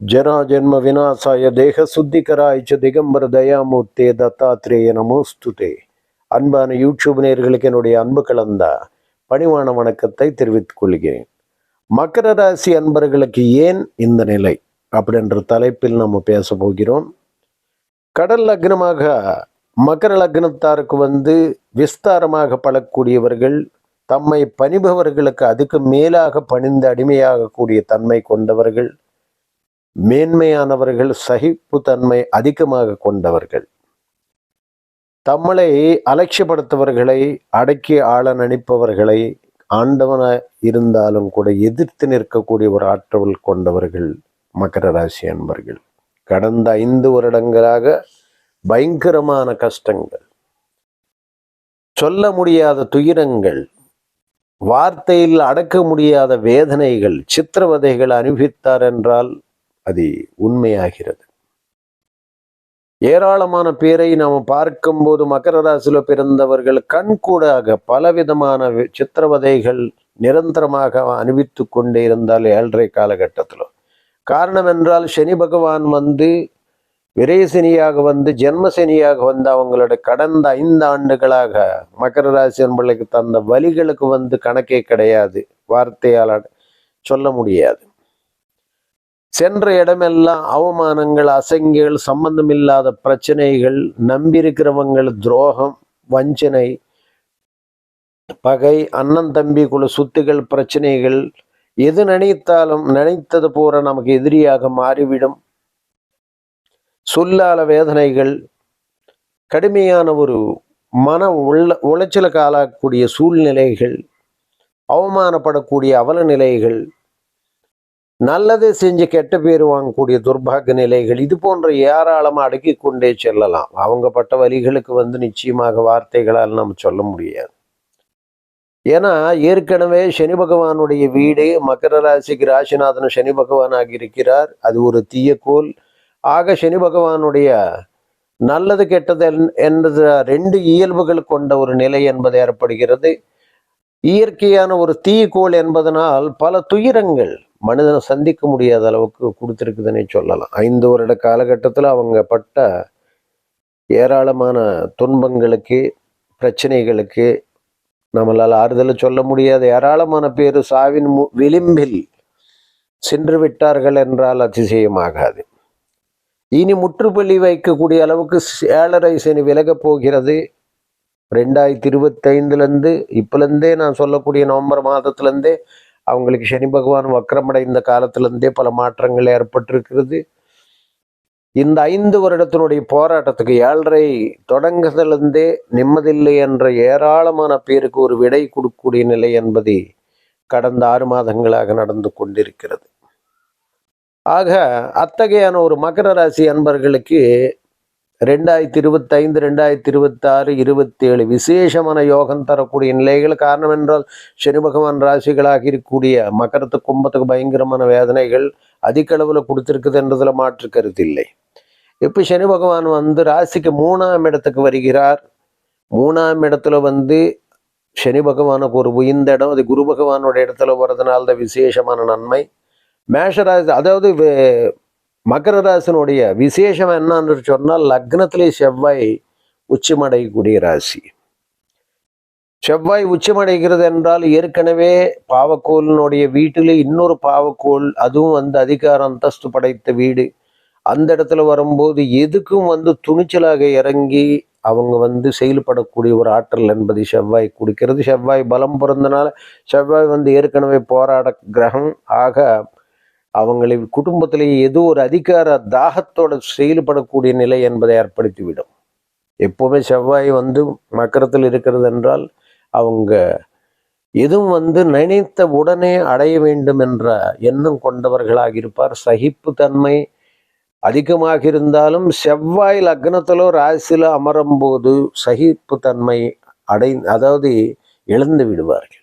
જરા ஜென்ம வினாசாய தேக சுத்திகராய் ச திகம்பர தயாமூர்த்தே தத்தாத்ரேய நமோஸ்துதே அன்பான யூடியூப் நேர்களுக்கு என்னுடைய அன்பு கலந்த பணிவான வணக்கத்தை தெரிவித்துக் கொள்கிறேன். மக்கர ராசி அன்பர்களுக்கு ஏன் இந்த நிலை அப்படின்ற தலைப்பில் நம்ம பேச போகிறோம். கடல் லக்னமாக மக்கர லக்னத்தாருக்கு வந்து விஸ்தாரமாக பழக்கூடியவர்கள் தம்மை பணிபவர்களுக்கு அதுக்கு மேலாக பணிந்து அடிமையாகக்கூடிய தன்மை கொண்டவர்கள் மேன்மையானவர்கள் சகிப்புத்தன்மை அதிகமாக கொண்டவர்கள். தம்மளை அலட்சியப்படுத்தவர்களை அடக்கி ஆள நினைப்பவர்களை ஆண்டவன இருந்தாலும் கூட எதிர்த்து நிற்கக்கூடிய ஒரு ஆற்றல் கொண்டவர்கள் மகர ராசி அன்பர்கள். கடந்த ஐந்து வருடங்களாக பயங்கரமான கஷ்டங்கள். சொல்ல முடியாத துயரங்கள் வார்த்தையில் அடக்க முடியாத வேதனைகள் சித்திரவதைகள் அனுபவித்தார் என்றால் அது உண்மையாகிறது. ஏராளமான பேரை நாம் பார்க்கும்போது மகர ராசியில் பிறந்தவர்கள் கண்கூடாக பலவிதமான சித்திரவதைகள் நிரந்தரமாக அனுபவித்து கொண்டே இருந்தால் ஏழரை காலகட்டத்தில். காரணம் என்றால் சனி பகவான் வந்து விரயசனியாக வந்து ஜென்மசனியாக வந்து அவங்களோட கடந்த ஐந்து ஆண்டுகளாக மகர ராசி என்பர்களுக்கு தந்த வழிகளுக்கு வந்து கணக்கே கிடையாது. வார்த்தையால் சொல்ல முடியாது. சென்ற இடமெல்லாம் அவமானங்கள் அசங்கிகள் சம்பந்தமில்லாத பிரச்சனைகள் நம்பியிருக்கிறவங்கள் துரோகம் வஞ்சனை பகை அண்ணன் தம்பி குழு சுத்துகள் பிரச்சனைகள் எது நினைத்தாலும் நினைத்தது போற நமக்கு எதிரியாக மாறிவிடும். சொல்லால வேதனைகள் கடுமையான ஒரு மன உள்ள உளைச்சலுக்கு ஆளாகக்கூடிய சூழ்நிலைகள் அவமானப்படக்கூடிய அவல நிலைகள் நல்லது செஞ்சு கெட்ட பேர் வாங்கக்கூடிய துர்பாக நிலைகள் இது போன்ற ஏராளமாக அடுக்கி கொண்டே செல்லலாம். அவங்க பட்ட வழிகளுக்கு வந்து நிச்சயமாக வார்த்தைகளால் நம்ம சொல்ல முடியாது. ஏன்னா ஏற்கனவே சனி பகவானுடைய வீடு மகர ராசிக்கு ராசிநாதன் சனி பகவானாக இருக்கிறார். அது ஒரு தீயக்கோள். ஆக சனி பகவானுடைய நல்லது கெட்டது என்பது ரெண்டு இயல்புகள் கொண்ட ஒரு நிலை என்பது ஏற்படுகிறது. இயற்கையான ஒரு தீக்கோள் என்பதனால் பல துயரங்கள் மனிதனை சந்திக்க முடியாத அளவுக்கு கொடுத்துருக்குதுன்னே சொல்லலாம். ஐந்து வருட காலகட்டத்தில் அவங்க பட்ட ஏராளமான துன்பங்களுக்கு பிரச்சனைகளுக்கு நம்மளால் ஆறுதலை சொல்ல முடியாத. ஏராளமான பேர் சாவின் விளிம்பில் சென்று விட்டார்கள் என்றால் அதிசயமாகாது. இனி முற்றுப்புள்ளி வைக்கக்கூடிய அளவுக்கு ஏழரை சனி விலகப் போகிறது. ரெண்டாயிரத்தி இருபத்தைந்துலேருந்து இப்போலேருந்தே நான் சொல்லக்கூடிய நவம்பர் மாதத்துலேருந்தே அவங்களுக்கு சனி பகவான் வக்கரமடைந்த காலத்திலேருந்தே பல மாற்றங்கள் ஏற்பட்டிருக்கிறது. இந்த ஐந்து வருடத்தினுடைய போராட்டத்துக்கு ஏழரை தொடங்குதலிருந்தே நிம்மதில்லை என்ற ஏராளமான பேருக்கு ஒரு விடை கொடுக்கக்கூடிய நிலை என்பதை கடந்த ஆறு மாதங்களாக நடந்து கொண்டிருக்கிறது. ஆக அத்தகையான ஒரு மகர ராசி அன்பர்களுக்கு ரெண்டாயிரத்தி இருபத்தைந்து ரெண்டாயிரத்தி இருபத்தாறு இருபத்தி ஏழு விசேஷமான யோகம் தரக்கூடிய நிலைகள் காரணம் என்றால் சனி பகவான் ராசிகளாக இருக்கக்கூடிய மகரத்து கும்பத்துக்கு பயங்கரமான வேதனைகள் அதிக அளவில் கொடுத்துருக்குது என்றதில் மாற்று கருத்து இல்லை. இப்போ சனி பகவான் வந்து ராசிக்கு மூணாம் இடத்துக்கு வருகிறார். மூணாம் இடத்துல வந்து சனி பகவானுக்கு ஒரு உயிர்ந்த இடம் அது குரு பகவானோட இடத்துல வர்றதுனால தான் விசேஷமான நன்மை. மேஷராசி அதாவது மகர ராசினுடைய விசேஷம் என்னன்னு சொன்னால் லக்னத்திலே செவ்வாய் உச்சமடையக்கூடிய ராசி. செவ்வாய் உச்சமடைகிறது என்றால் ஏற்கனவே பாவக்கோளினுடைய வீட்டிலே இன்னொரு பாவக்கோள் அதுவும் வந்து அதிகார அந்தஸ்து படைத்த வீடு. அந்த இடத்துல வரும்போது எதுக்கும் வந்து துணிச்சலாக இறங்கி அவங்க வந்து செயல்படக்கூடிய ஒரு ஆற்றல் என்பது செவ்வாய் கொடுக்கிறது. செவ்வாய் பலம் பிறந்தனால செவ்வாய் வந்து ஏற்கனவே போராட கிரகம். ஆக அவங்களை குடும்பத்திலேயே ஏதோ ஒரு அதிகார தாகத்தோட செயல்படக்கூடிய நிலை என்பதை ஏற்படுத்திவிடும். எப்போவுமே செவ்வாய் வந்து மக்கரத்தில் இருக்கிறது என்றால் அவங்க எதுவும் வந்து நினைத்த உடனே அடைய வேண்டும் என்ற எண்ணம் கொண்டவர்களாக இருப்பார். சகிப்புத்தன்மை அதிகமாக இருந்தாலும் செவ்வாய் லக்னத்திலோ ராசியிலோ அமரும் போது சகிப்புத்தன்மை அடை அதாவது இழந்து விடுவார்கள்.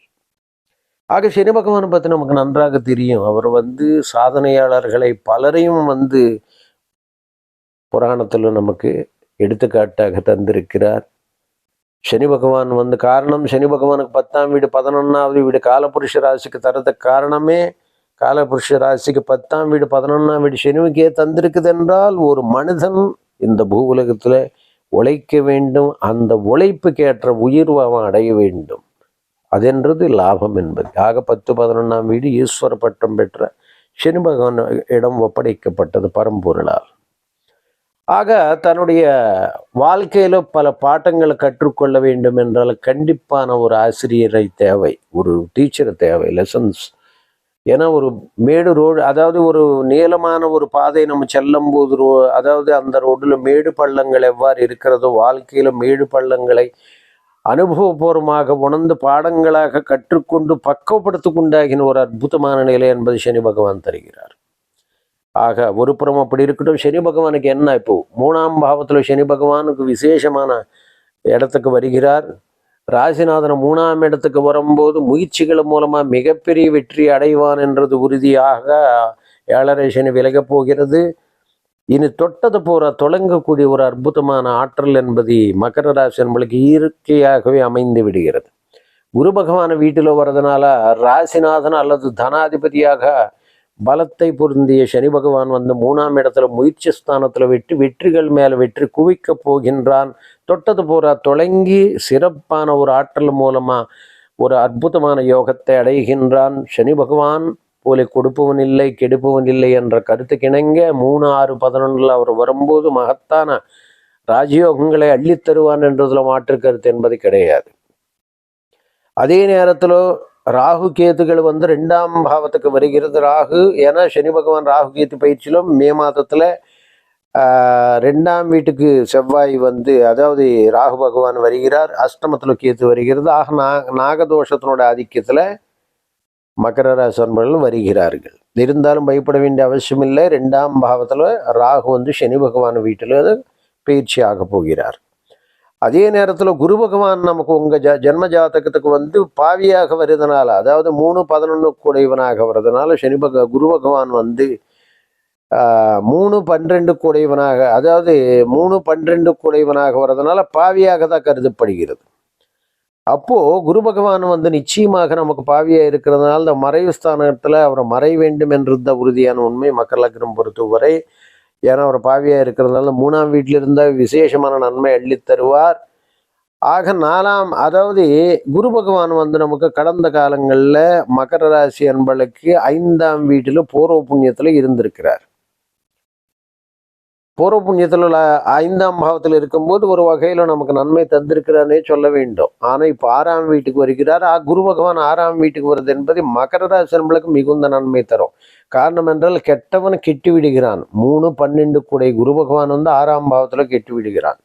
ஆக சனி பகவான் பற்றி நமக்கு நன்றாக தெரியும். அவர் வந்து சாதனையாளர்களை பலரையும் வந்து புராணத்தில் நமக்கு எடுத்துக்காட்டாக தந்திருக்கிறார். சனி பகவான் வந்து காரணம் சனி பகவானுக்கு பத்தாம் வீடு பதினொன்றாவது வீடு காலபுருஷ ராசிக்கு தரதுக்கு காரணமே காலபுருஷ ராசிக்கு பத்தாம் வீடு பதினொன்றாம் வீடு சனிவுக்கே தந்திருக்குது என்றால் ஒரு மனிதன் இந்த பூ உலகத்தில் உழைக்க வேண்டும். அந்த உழைப்புக்கேற்ற உயிர்வு அவன் அடைய வேண்டும். அதென்றது லாபம் என்பது. ஆக பத்து பதினொன்றாம் வீடு ஈஸ்வர பட்டம் பெற்ற சனி பகவான் இடம் ஒப்படைக்கப்பட்டது பரம்பொருளால் ஆக தன்னுடைய வாழ்க்கையில பல பாட்டங்களை கற்றுக்கொள்ள வேண்டும் என்றால் கண்டிப்பான ஒரு ஆசிரியரை தேவை ஒரு டீச்சரை தேவை லெசன்ஸ் ஏன்னா ஒரு மேடு ரோடு அதாவது ஒரு நீளமான ஒரு பாதை நம்ம செல்லும் போது ரோ அதாவது அந்த ரோட்டில் மேடு பள்ளங்கள் எவ்வாறு இருக்கிறதோ வாழ்க்கையில மேடு பள்ளங்களை அனுபவபூர்வமாக உணர்ந்து பாடங்களாக கற்றுக்கொண்டு பக்குவப்படுத்தி கொண்டாகின ஒரு அற்புதமான நிலை என்பது சனி பகவான் தருகிறார். ஆக ஒரு புறம் அப்படி இருக்கட்டும் சனி பகவானுக்கு என்ன இப்போ? மூணாம் பாவத்தில் சனி பகவானுக்கு விசேஷமான இடத்துக்கு வருகிறார். ராசிநாதன் மூணாம் இடத்துக்கு வரும்போது முயற்சிகள் மூலமாக மிகப்பெரிய வெற்றி அடைவான் என்றது உறுதியாக ஏழரை சனி விலகப் போகிறது. இனி தொட்டது போற தொடங்கக்கூடிய ஒரு அற்புதமான ஆற்றல் என்பது மகர ராசி நம்மளுக்கு இயற்கையாகவே அமைந்து விடுகிறது. குரு பகவான் வீட்டில் வர்றதுனால ராசிநாதன் அல்லது தனாதிபதியாக பலத்தை பொருந்திய சனி பகவான் வந்து மூணாம் இடத்துல முயற்சி ஸ்தானத்தில் வெற்றி வெற்றிகள் மேலே வெற்றி குவிக்க போகின்றான். தொட்டது போற தொடங்கி சிறப்பான ஒரு ஆற்றல் மூலமா ஒரு அற்புதமான யோகத்தை அடைகின்றான். சனி பகவான் போல கொடுப்பவன் இல்லை கெடுப்பவன் இல்லை என்ற கருத்து கிணங்க மூணு ஆறு பதினொன்றில் அவர் வரும்போது மகத்தான ராஜயோகங்களை அள்ளித்தருவான் என்றதுல மாற்று கருத்து என்பது கிடையாது. அதே நேரத்தில் ராகு கேத்துகள் வந்து ரெண்டாம் பாவத்துக்கு வருகிறது. ராகு ஏன்னா சனி பகவான் ராகு கேத்து பயிற்சியிலும் மே மாதத்தில் ரெண்டாம் வீட்டுக்கு செவ்வாய் வந்து அதாவது ராகு பகவான் வருகிறார் அஷ்டமத்தில் கேத்து வருகிறது. ஆக நா- நாகதோஷத்தினோட ஆதிக்கத்தில் மகர ராசி அன்பர்கள் வருகிறார்கள். இருந்தாலும் பயப்பட வேண்டிய அவசியம் இல்லை ரெண்டாம் பாவத்தில் ராகு வந்து சனி பகவான் வீட்டில் பயிற்சி ஆக போகிறார். அதே நேரத்தில் குரு பகவான் நமக்கு உங்கள் ஜ ஜென்ம ஜாதகத்துக்கு வந்து பாவியாக வருதுனால அதாவது மூணு பதினொன்று கூடையவனாக வர்றதுனால சனி பக குரு பகவான் வந்து மூணு பன்னிரெண்டு கூடையவனாக அதாவது மூணு பன்னிரெண்டு கூடையவனாக வர்றதுனால பாவியாக தான் கருதப்படுகிறது. அப்போ குரு பகவான் வந்து நிச்சயமாக நமக்கு பாவியா இருக்கிறதுனால இந்த மறைவு ஸ்தானத்துல அவரை மறை வேண்டும் என்றிருந்த உறுதியான உண்மை மக்கள் லக்னம் பொறுத்தவரை ஏன்னா அவர் பாவியா இருக்கிறதுனால மூணாம் வீட்டில் இருந்தால் விசேஷமான நன்மை அள்ளி தருவார். ஆக நாலாம் அதாவது குரு பகவான் வந்து நமக்கு கடந்த காலங்களில் மகர ராசி அன்பளுக்கு ஐந்தாம் வீட்டில் பூர்வ புண்ணியத்தில் இருந்திருக்கிறார். பூர்வ புண்ணியத்தில் ஐந்தாம் பாவத்தில் இருக்கும்போது ஒரு வகையில் நமக்கு நன்மை தந்திருக்கிறானே சொல்ல வேண்டும். ஆனால் இப்போ ஆறாம் வீட்டுக்கு வருகிறார். ஆ குரு பகவான் ஆறாம் வீட்டுக்கு வருது என்பது மகர ராசி மிகுந்த நன்மை தரும். காரணம் என்றால் கெட்டவன் கெட்டு விடுகிறான் மூணு பன்னெண்டு கூடை குரு பகவான் வந்து ஆறாம் பாவத்தில் கெட்டு விடுகிறான்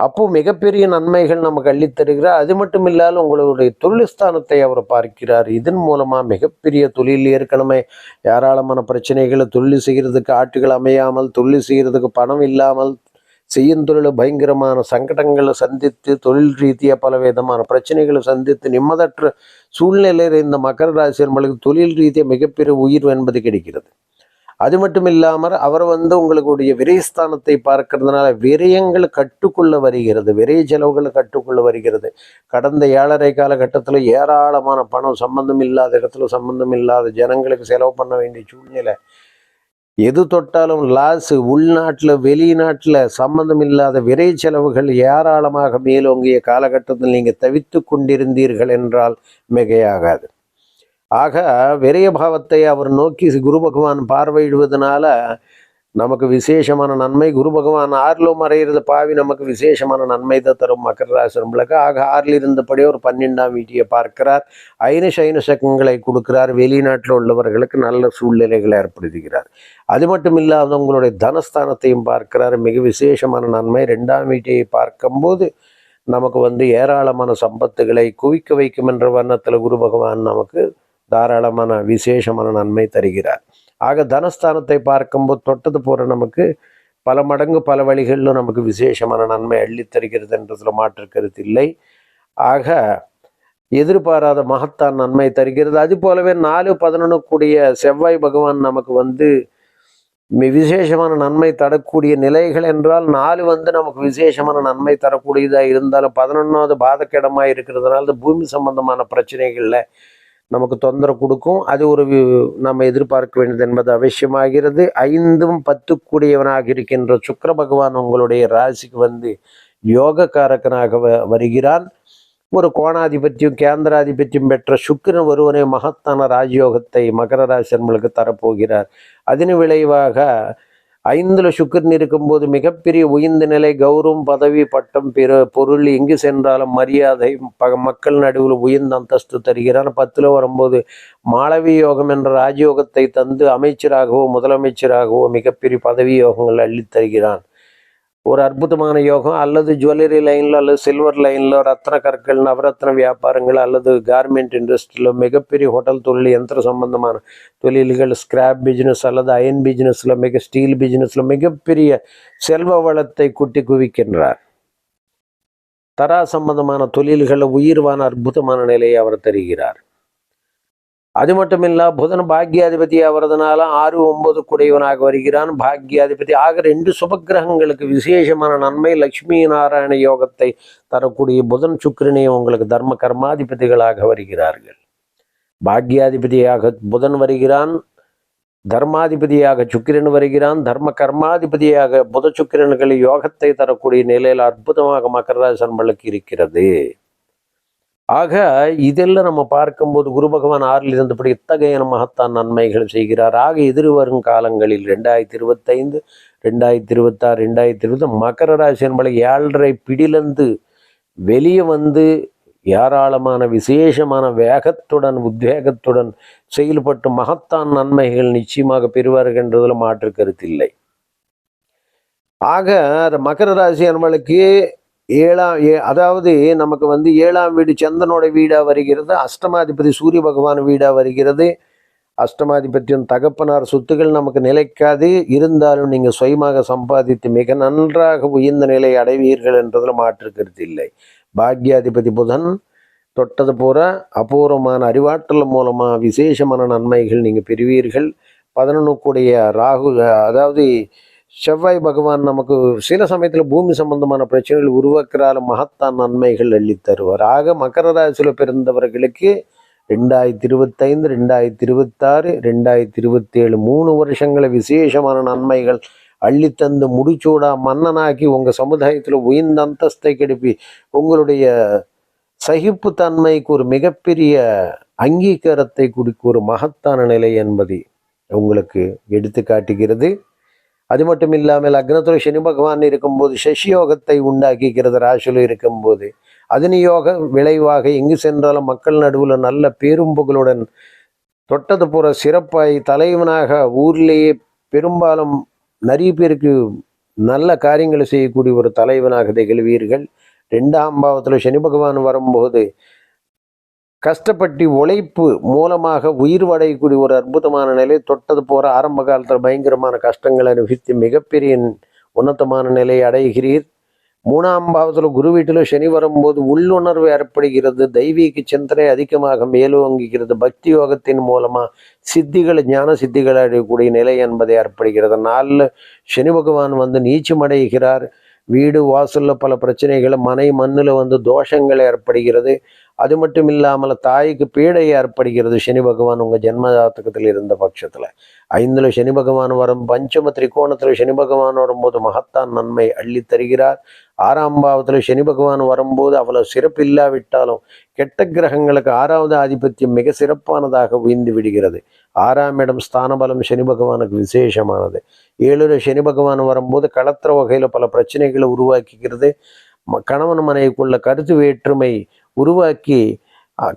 அப்போ மிகப்பெரிய நன்மைகள் நமக்கு அள்ளித் தருகிறார். அது மட்டும் இல்லாமல் உங்களுடைய தொழில்ஸ்தானத்தை அவர் பார்க்கிறார். இதன் மூலமா மிகப்பெரிய தொழில் ஏற்கனவே ஏராளமான பிரச்சனைகளை தொழில் செய்கிறதுக்கு ஆட்டுகள் அமையாமல் தொழில் செய்கிறதுக்கு பணம் இல்லாமல் செய்யும் தொழில் பயங்கரமான சங்கடங்களை சந்தித்து தொழில் ரீதியாக பல விதமான பிரச்சனைகளை சந்தித்து நிம்மதற்ற சூழ்நிலையில் இந்த மக்கர ராசி நம்மளுக்கு தொழில் ரீதியாக மிகப்பெரிய உயிர் என்பது கிடைக்கிறது. அது மட்டும் இல்லாமல் அவர் வந்து உங்களுடைய விரயஸ்தானத்தை பார்க்கறதுனால விரயங்கள் கட்டுக்குள்ள வருகிறது. விரய செலவுகள் கட்டுக்குள்ள வருகிறது. கடந்த ஏழரை காலகட்டத்தில் ஏராளமான பணம் சம்பந்தம் இல்லாத இடத்துல சம்பந்தம் இல்லாத ஜனங்களுக்கு செலவு பண்ண வேண்டிய சூழ்நிலை. எது தொட்டாலும் லாஸ் உள்நாட்டில் வெளிநாட்டில் சம்பந்தம் இல்லாத விரை செலவுகள் ஏராளமாக மேலோங்கிய காலகட்டத்தில் நீங்கள் தவித்து கொண்டிருந்தீர்கள் என்றால் மிகையாகாது. ஆக விரயபாவத்தை அவர் நோக்கி குரு பகவான் பார்வையிடுவதனால நமக்கு விசேஷமான நன்மை. குரு பகவான் ஆறில் மறையிறது பாவி நமக்கு விசேஷமான நன்மை தான் தரும் மக்கர ராசி ஆக ஆறில் இருந்தபடியே ஒரு பன்னெண்டாம் வீட்டியை பார்க்கிறார். ஐன சைன சக்கங்களை கொடுக்கிறார். வெளிநாட்டில் உள்ளவர்களுக்கு நல்ல சூழ்நிலைகளை ஏற்படுத்துகிறார். அது மட்டும் இல்லாத உங்களுடைய தனஸ்தானத்தையும் பார்க்கிறார். மிக விசேஷமான நன்மை. ரெண்டாம் வீட்டையை பார்க்கும்போது நமக்கு வந்து ஏராளமான சம்பத்துகளை குவிக்க வைக்கும் என்ற வண்ணத்தில் குரு பகவான் நமக்கு தாராளமான விசேஷமான நன்மை தருகிறார். ஆக தனஸ்தானத்தை பார்க்கும்போது தொட்டது போற நமக்கு பல மடங்கு பல வழிகளிலும் நமக்கு விசேஷமான நன்மை அள்ளித் தருகிறது என்றதில் மாற்று கருத்து இல்லை. ஆக எதிர்பாராத மகத்தான் நன்மை தருகிறது. அது போலவே நாலு பதினொன்று கூடிய செவ்வாய் பகவான் நமக்கு வந்து விசேஷமான நன்மை தரக்கூடிய நிலைகள் என்றால் நாலு வந்து நமக்கு விசேஷமான நன்மை தரக்கூடியதாக இருந்தாலும் பதினொன்றாவது பாதக்கிடமாக இருக்கிறதுனால பூமி சம்பந்தமான பிரச்சனைகளில் நமக்கு தொந்தரவு கொடுக்கும். அது ஒரு நம்ம எதிர்பார்க்க வேண்டியது என்பது அவசியமாகிறது. ஐந்தும் பத்துக்குடையவனாக இருக்கின்ற சுக்கர பகவான் உங்களுடைய ராசிக்கு வந்து யோகக்காரகனாக வ- வருகிறான். ஒரு கோணாதிபத்தியம் கேந்திராதிபத்தியம் பெற்ற சுக்கிரன் ஒருவனே மகத்தான ராஜயோகத்தை மகர ராசி நம்மளுக்கு தரப்போகிறார். அதன் விளைவாக ஐந்துல சுக்கரன் இருக்கும்போது மிகப்பெரிய உயர்ந்த நிலை கௌரவம் பதவி பட்டம் பிற பொருள் எங்கு சென்றாலும் மரியாதை ப மக்கள் நடுவில் உயர்ந்த அந்தஸ்து தருகிறார். பத்தில் வரும்போது மாளவி யோகம் என்ற ராஜயோகத்தை தந்து அமைச்சராகவோ முதலமைச்சராகவோ மிகப்பெரிய பதவி யோகங்கள் அள்ளித் தருகிறான். ஒரு அற்புதமான யோகம். அல்லது ஜுவல்லரி லைனில் அல்லது சில்வர் லைனில் ரத்ன கற்கள் நவரத்ன வியாபாரங்கள் அல்லது கார்மெண்ட் இண்டஸ்ட்ரியில் மிகப்பெரிய ஹோட்டல் தொழில் யந்திர சம்பந்தமான தொழில்கள் ஸ்கிராப் பிஸ்னஸ் அல்லது அயன் பிஸ்னஸில் மிக ஸ்டீல் பிஸ்னஸில் மிகப்பெரிய செல்வ வளத்தை குட்டி குவிக்கின்றார். தரா சம்பந்தமான தொழில்களை உயிர்வான அற்புதமான நிலையை அவர் தருகிறார். அது மட்டும் இல்ல புதன் பாக்யாதிபதி ஆகிறதுனால ஆறு ஒன்பது குடையவனாக வருகிறான். பாக்யாதிபதி ஆக ரெண்டு சுபக்கிரகங்களுக்கு விசேஷமான நன்மை. லட்சுமி நாராயண யோகத்தை தரக்கூடிய புதன் சுக்கிரனே உங்களுக்கு தர்ம கர்மாதிபதிகளாக வருகிறார்கள். பாக்யாதிபதியாக புதன் வருகிறான் தர்மாதிபதியாக சுக்கிரன் வருகிறான் தர்ம கர்மாதிபதியாக புத சுக்கிரன்கள் யோகத்தை தரக்கூடிய நிலையில் அற்புதமாக மகராஜ் ராசி இருக்கிறது. ஆக இதெல்லாம் நம்ம பார்க்கும்போது குரு பகவான் ஆறில் இருந்தபடி இத்தகைய மகத்தான் நன்மைகள் செய்கிறார். ஆக எதிர்வரும் காலங்களில் ரெண்டாயிரத்தி இருபத்தைந்து ரெண்டாயிரத்தி இருபத்தாறு ரெண்டாயிரத்தி இருபது மகர ராசி என்பதை ஏழரை பிடிலந்து வெளியே வந்து ஏராளமான விசேஷமான வேகத்துடன் உத்வேகத்துடன் செயல்பட்டு மகத்தான் நன்மைகள் நிச்சயமாக பெறுவார்கள் மாற்று கருத்தில்லை ஆக மகர ராசி என்பளுக்கு ஏழாம் ஏ அதாவது நமக்கு வந்து ஏழாம் வீடு சந்தனோட வீடாக வருகிறது அஷ்டமாதிபதி சூரிய பகவான் வீடாக வருகிறது. அஷ்டமாதிபத்தியம் தகப்பனார் சொத்துக்கள் நமக்கு நிலைக்காது. இருந்தாலும் நீங்கள் சுயமாக சம்பாதித்து மிக நன்றாக உயர்ந்த நிலை அடைவீர்கள் என்றதில் மாற்று கருத்து இல்லை. பாக்யாதிபதி புதன் தொட்டது போற அபூர்வமான அறிவாற்றல் மூலமாக விசேஷமான நன்மைகள் நீங்கள் பெறுவீர்கள். பதினொன்றுக்குடைய ராகு அதாவது செவ்வாய் பகவான் நமக்கு சில சமயத்தில் பூமி சம்பந்தமான பிரச்சனைகள் உருவாக்குறால மகத்தான் நன்மைகள் அள்ளித் தருவார். ஆக மகர ராசியில் பிறந்தவர்களுக்கு ரெண்டாயிரத்தி இருபத்தைந்து ரெண்டாயிரத்தி இருபத்தாறு ரெண்டாயிரத்தி இருபத்தேழு மூணு வருஷங்களை விசேஷமான நன்மைகள் அள்ளித்தந்து முடிச்சூடா மன்னனாக்கி உங்கள் சமுதாயத்தில் உயர்ந்த அந்தஸ்தை கெடுப்பி உங்களுடைய சகிப்புத்தன்மைக்கு ஒரு மிகப்பெரிய அங்கீகாரத்தை கொடுக்க ஒரு மகத்தான நிலை என்பதை உங்களுக்கு எடுத்து காட்டுகிறது. அது மட்டும் இல்லாமல் அக்னத்தில் சனி பகவான் இருக்கும்போது சசியோகத்தை உண்டாக்கிக்கிறது ராசியில் இருக்கும்போது. அதன் யோக விளைவாக எங்கு சென்றாலும் மக்கள் நடுவில் நல்ல பேரும்புகளுடன் தொட்டது போற சிறப்பாய் தலைவனாக ஊர்லேயே பெரும்பாலும் நிறைய பேருக்கு நல்ல காரியங்களை செய்யக்கூடிய ஒரு தலைவனாக திகழ்வீர்கள். ரெண்டாம் பாவத்தில் சனி பகவான் வரும்போது கஷ்டப்பட்டு உழைப்பு மூலமாக உயிர் வடையக்கூடிய ஒரு அற்புதமான நிலை. தொட்டது போகிற ஆரம்ப காலத்தில் பயங்கரமான கஷ்டங்களை அனுபவித்து மிகப்பெரிய உன்னதமான நிலையை அடைகிறீர். மூணாம் பாவத்தில் குரு வீட்டில் சனி வரும்போது உள்ளுணர்வு ஏற்படுகிறது. தெய்வீக சிந்தனை அதிகமாக மேலோங்குகிறது. பக்தி யோகத்தின் மூலமாக சித்திகள் ஞான சித்திகள் அடையக்கூடிய நிலை என்பதை ஏற்படுகிறது. நாளில் சனி பகவான் வந்து நீச்சம் அடைகிறார். வீடு வாசலில் பல பிரச்சனைகள் மனை மண்ணில் வந்து தோஷங்கள் ஏற்படுகிறது. அது மட்டும் இல்லாமல் தாய்க்கு பீடை ஏற்படுகிறது. சனி பகவான் உங்கள் ஜென்ம இருந்த பட்சத்தில். ஐந்தில் சனி பகவான் வரும் பஞ்சம திரிகோணத்தில் சனி பகவான் வரும்போது மகத்தான் நன்மை அள்ளி தருகிறார் ஆறாம் பாவத்தில் சனி பகவான் வரும்போது அவ்வளோ சிறப்பு இல்லாவிட்டாலும் கெட்ட கிரகங்களுக்கு ஆறாவது ஆதிபத்தியம் மிக சிறப்பானதாக உயர்ந்து விடுகிறது. ஆறாம் இடம் ஸ்தானபலம் சனி பகவானுக்கு விசேஷமானது. ஏழுல சனி பகவான் வரும்போது களத்திர வகையில் பல பிரச்சனைகளை உருவாக்குகிறது. கணவன் மனைவிக்குள்ள கருத்து வேற்றுமை உருவாக்கி அஹ்,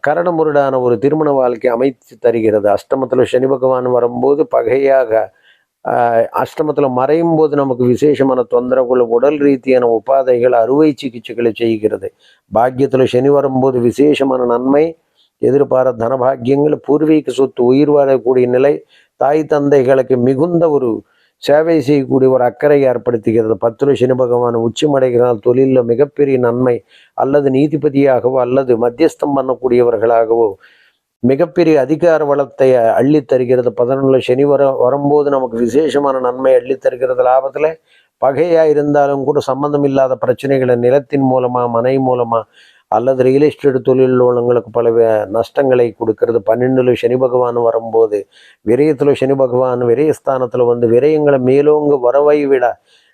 ஒரு திருமண வாழ்க்கை அமைத்து தருகிறது. அஷ்டமத்தில் சனி பகவான் வரும்போது பகையாக அஷ்டமத்தில் மறையும் போது நமக்கு விசேஷமான தொந்தரவுகள் உடல் ரீதியான உபாதைகள் அறுவை சிகிச்சைகளை செய்கிறது. பாக்கியத்தில் சனி வரும்போது விசேஷமான நன்மை எதிர்பார தனபாக்கியங்கள் பூர்வீக சொத்து உயிர் வாழக்கூடிய நிலை தாய் தந்தைகளுக்கு மிகுந்த ஒரு சேவை செய்யக்கூடிய ஒரு அக்கறை ஏற்படுத்துகிறது. பத்துல சனி பகவான் உச்சமடைகிறால் தொழிலில் மிகப்பெரிய நன்மை அல்லது நீதிபதியாகவோ அல்லது மத்தியஸ்தம் பண்ணக்கூடியவர்களாகவோ மிகப்பெரிய அதிகார வளத்தை அள்ளி தருகிறது. பதினொன்றுல சனி வர வரும்போது நமக்கு விசேஷமான நன்மை அள்ளி தருகிறது. லாபத்தில் பகையாக இருந்தாலும் கூட சம்பந்தம் இல்லாத பிரச்சனைகளை நிலத்தின் மூலமாக மனை மூலமாக அல்லது ரியல் எஸ்டேட் தொழில் உள்ளவங்களுக்கு பல நஷ்டங்களை கொடுக்கறது. பன்னெண்டுல சனி பகவான் வரும்போது விரயத்தில் சனி பகவான் விரயஸ்தானத்தில் வந்து விரயங்களை மேலோங்க வரவை விட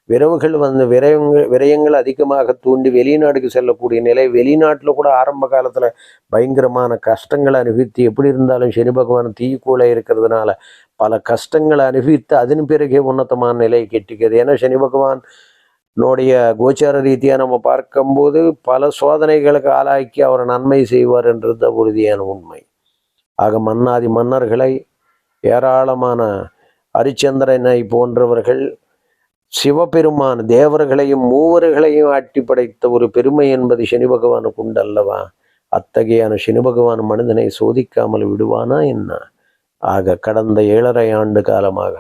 விரவுகள் வந்து விரயங்கள் விரயங்கள் அதிகமாக தூண்டி வெளிநாடுக்கு செல்லக்கூடிய நிலை வெளிநாட்டில் கூட ஆரம்ப காலத்தில் பயங்கரமான கஷ்டங்களை அனுபவித்து எப்படி இருந்தாலும் சனி பகவான் தீக்கூட இருக்கிறதுனால பல கஷ்டங்களை அனுபவித்து அதன் பிறகே உன்னதமான நிலை கெட்டிக்கிறது. ஏன்னா சனி பகவான் கோச்சார ரீதியாக நம்ம பார்க்கும்போது பல சோதனைகளுக்கு ஆளாக்கி அவர் நன்மை செய்வார் என்றது உறுதியான உண்மை. ஆக மன்னாதி மன்னர்களை ஏராளமான ஹரிச்சந்திரனை போன்றவர்கள் சிவபெருமான் தேவர்களையும் மூவர்களையும் ஆட்டி படைத்த ஒரு பெருமை என்பது சனி பகவானுக்கு உண்டு அல்லவா அத்தகையான சனி பகவான் மனிதனை சோதிக்காமல் விடுவானா என்ன? ஆக கடந்த ஏழரை ஆண்டு காலமாக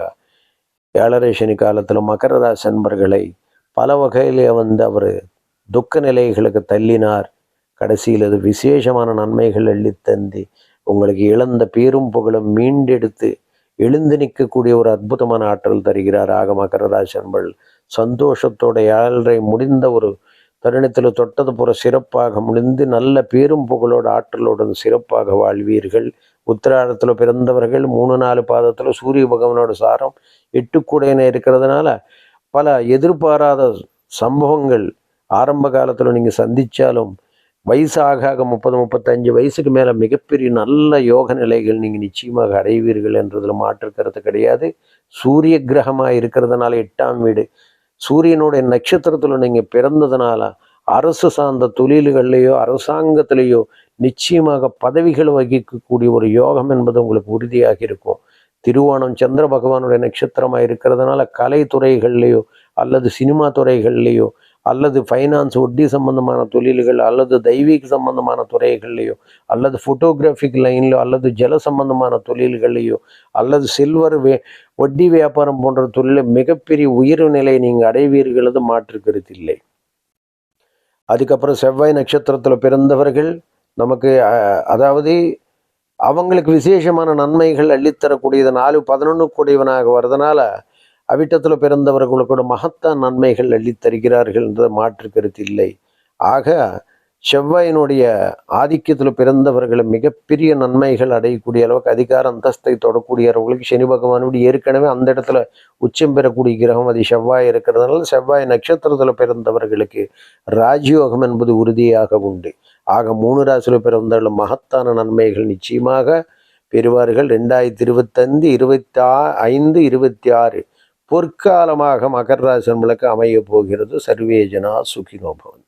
ஏழரை சனி காலத்தில் மகர ராசி அன்பர்களை பல வகையிலே வந்து அவர் துக்க நிலைகளுக்கு தள்ளினார். கடைசியில் அது விசேஷமான நன்மைகள் அள்ளித்தந்து உங்களுக்கு இழந்த பேரும் புகழும் மீண்டெடுத்து எழுந்து நிற்கக்கூடிய ஒரு அற்புதமான ஆற்றல் தருகிறார் ஆகமா மகர சந்தோஷத்தோட ஏழரை முடிந்த ஒரு தருணத்தில் தொட்டது புற சிறப்பாக முடிந்து நல்ல பேரும் புகழோட ஆற்றலோடு சிறப்பாக வாழ்வீர்கள். உத்திராடத்தில் பிறந்தவர்கள் மூணு நாலு பாதத்தில் சூரிய பகவானோட சாரம் எட்டு கூடையின இருக்கிறதுனால பல எதிர்பாராத சம்பவங்கள் ஆரம்ப காலத்தில் நீங்கள் சந்தித்தாலும் வயசாக ஆக முப்பது முப்பத்தஞ்சு வயசுக்கு மேலே மிகப்பெரிய நல்ல யோக நிலைகள் நீங்கள் நிச்சயமாக அடைவீர்கள் என்றதில் மாற்று கருத்து கிடையாது. சூரிய கிரகமாக இருக்கிறதுனால எட்டாம் வீடு. சூரியனுடைய நட்சத்திரத்தில் நீங்கள் பிறந்ததுனால அரசு சார்ந்த தொழில்கள்லேயோ அரசாங்கத்திலேயோ நிச்சயமாக பதவிகள் வகிக்கக்கூடிய ஒரு யோகம் என்பது உங்களுக்கு உறுதியாக இருக்கும். திருவோணம் சந்திர பகவானுடைய நட்சத்திரமாக இருக்கிறதுனால கலைத்துறைகள்லையோ அல்லது சினிமா துறைகள்லேயோ அல்லது ஃபைனான்ஸ் வட்டி சம்பந்தமான தொழில்கள் அல்லது தெய்வீக சம்பந்தமான துறைகள்லையோ அல்லது ஃபோட்டோகிராஃபிக் லைன்லையோ அல்லது ஜல சம்பந்தமான தொழில்கள்லையோ அல்லது சில்வர் வே வட்டி வியாபாரம் போன்ற தொழிலில் மிகப்பெரிய உயர்வு நிலையை நீங்கள் அடைவீர்களது மாற்று இல்லை. அதுக்கப்புறம் செவ்வாய் நட்சத்திரத்தில் பிறந்தவர்கள் நமக்கு அதாவது அவங்களுக்கு விசேஷமான நன்மைகள் அள்ளித்தரக்கூடியது நாலு பதினொன்று கூடியவனாக வர்றதுனால அவிட்டத்தில் பிறந்தவர்களுக்கு மகத்தான் நன்மைகள் அள்ளித்தருகிறார்கள் என்ற மாற்று கருத்து இல்லை. ஆக செவ்வாயினுடைய ஆதிக்கத்தில் பிறந்தவர்கள் மிகப்பெரிய நன்மைகள் அடையக்கூடிய அளவுக்கு அதிகார அந்தஸ்தை தொடக்கூடியவர்களுக்கு சனி பகவானுடைய ஏற்கனவே அந்த இடத்துல உச்சம் பெறக்கூடிய கிரகம் அது செவ்வாய் இருக்கிறதுனால செவ்வாய் நட்சத்திரத்தில் பிறந்தவர்களுக்கு ராஜயோகம் என்பது உறுதியாக உண்டு. ஆக மூணு ராசியில் பிறந்தவர்கள் மகத்தான நன்மைகள் நிச்சயமாக பெறுவார்கள். ரெண்டாயிரத்தி இருபத்தைந்து இருபத்தி ஆ ஐந்து இருபத்தி ஆறு. பொற்காலமாக மகர ராசி நம்மளுக்கு அமைய போகிறது. சர்வேஜனா சுகினோபவன்